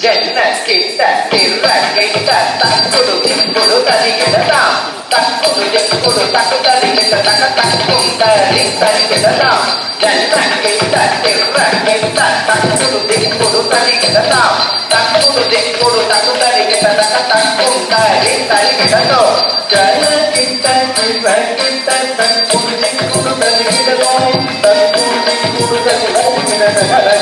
Jannat kita tirai kita tak kudu kita tak tak kita tak tak kita kita kita tak kita tak kita tak kita kita tak kita tak tak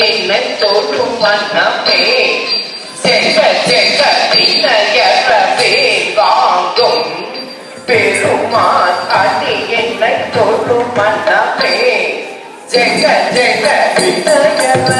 என்னை தோற்றும் வண்ணமே செல்வ செல்வ பின்னையறவே வாங்கும் பெருமான் அணி என்னை தோற்றும் வண்ணமே செல்வ செல்வ பின்னையற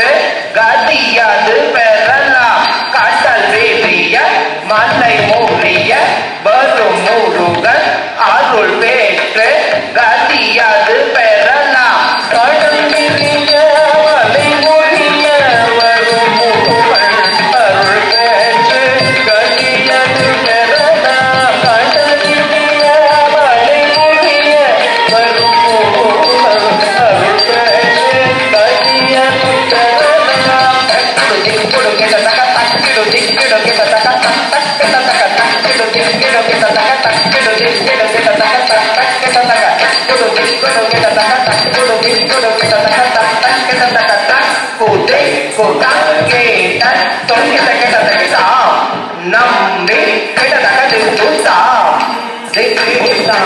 கொண்டு கதியாது பெறலாம். காட்டல் வேண்டிய மல்லை மூடி Bukan Tolong kita kata tak kita Nam ni Kita tak kata kita Di kita